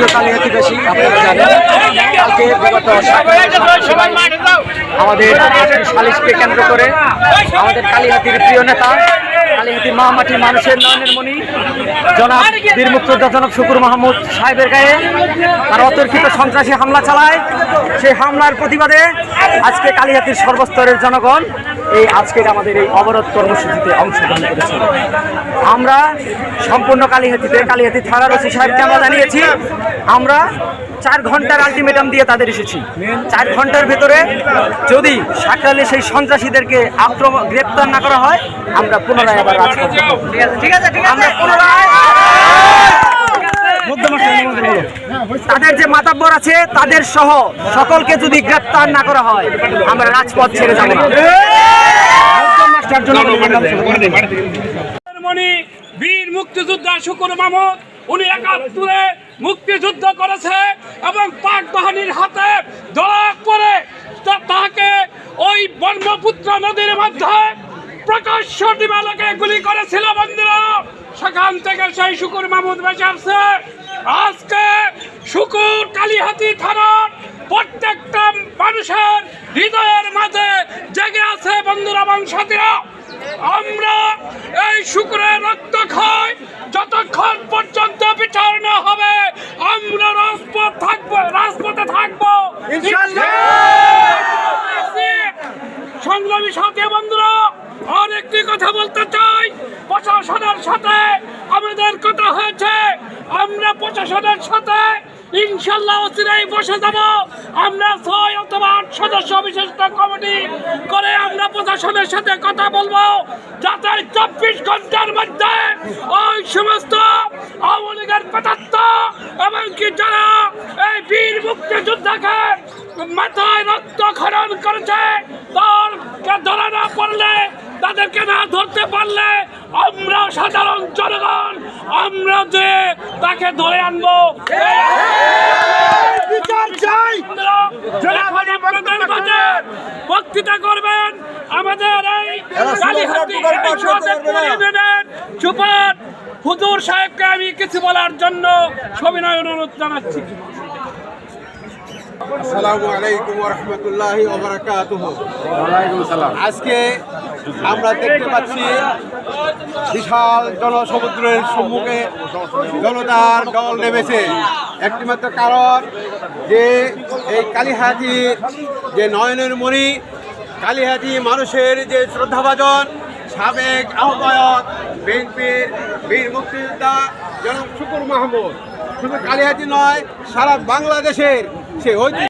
প্রিয় কালীহাতিবাসী আপনারা জানেন। কালকে বিগত আমাদের সালিশকে কেন্দ্র করে আমাদের কালীহাতির প্রিয় নেতা কালীহাতি মহামাটি মানুষের নয়নের মণি, জনাব বীর জনাব শুকুর মাহমুদ সাহেবের গায়ে তার অতর্কিত সন্ত্রাসী হামলা চালায়। সেই হামলার প্রতিবাদে আজকে কালীহাতির সর্বস্তরের জনগণ এই আজকের আমাদের এই অবরোধ কর্মসূচিতে অংশগ্রহণ করেছে আমরা সম্পূর্ণ কালীহাতিতে কালীহাতি থানার ওসি সাহেবকে আমরা জানিয়েছি আমরা চার ঘণ্টার আলটিমেটাম দিয়ে তাদের এসেছি। চার ঘণ্টার ভেতরে যদি সকালে সেই সন্ত্রাসীদেরকে আক্রমণ গ্রেপ্তার না করা হয় আমরা পুনরায় আবার রাজপথ যাব। ঠিক আছে ঠিক আছে। আমরা পুনরায় তাদের যে মাতাব্বর আছে তাদের সহ সকলকে যদি গ্রেপ্তার না করা হয় আমরা রাজপথ ছেড়ে যাব না। মাস্টার জন্য বীর মুক্তিযোদ্ধা শুকুর মাহমুদ উনি একাত্তরে মুক্তিযুদ্ধ করেছে এবং পাক বাহিনীর হাতে ধরা পড়ে তা- তাকে ওই ব্রহ্মপুত্র নদীর মধ্যে প্রকাশ্য দিবালকে গুলি করেছিল বন্ধুরা। সেখান থেকে সেই শুকুর মাহমুদ বেঁচে আসছে। আজকে শুকুর কালীহাতি থানার প্রত্যেকটা হৃদয়ের মাঝে জেগে আছে বন্ধুরা এবং সাথীরা আমরা এই শুক্রের রক্ত খাই যতক্ষণ পর্যন্ত বিচার না হবে আমরা রাজপথ থাকব রাজপথে থাকব। সংগ্রামী সাথে বন্ধুরা আর একটি কথা বলতে চাই। প্রশাসনের সাথে আমাদের কথা হয়েছে আমরা প্রশাসনের সাথে ইনশাল্লাহ অচিরাই বসে যাব। আমরা ছয় অথবা সদস্য বিশিষ্ট কমিটি করে আমরা প্রশাসনের সাথে কথা বলব। যাতে চব্বিশ ঘণ্টার মধ্যে ওই সমস্ত আওয়ামী লীগের পেতাত্ত এবং কি যারা এই বীর মুক্তিযোদ্ধাকে মাথায় রক্ত খনন করেছে, তারকে ধরা না পড়লে, তাদেরকে না ধরতে পারলে আমরা সাধারণ জনগণ, আমরা যে তাকে ধরে আনব বিচার চাই আপনাদের মাঝে বক্তৃতা করবেন। আমাদের এই সুপার হুজুর সাহেবকে আমি কিছু বলার জন্য সবিনয় অনুরোধ জানাচ্ছি। আসসালামু আলাইকুম রহমতুল্লাহি আজকে আমরা দেখতে পাচ্ছি বিশাল জনসমুদ্রের সম্মুখে জনতার দল নেমেছে। একটিমাত্র কারণ যে এই কালীহাতির যে নয়নের মণি কালীহাতি মানুষের যে শ্রদ্ধাভাজন, সাবেক আহ্বায়ক বিএনপির বীর মুক্তিযোদ্ধা জনাব শুকুর মাহমুদ। শুধু কালীহাটি নয়, সারা বাংলাদেশের সে ঐতিহ্য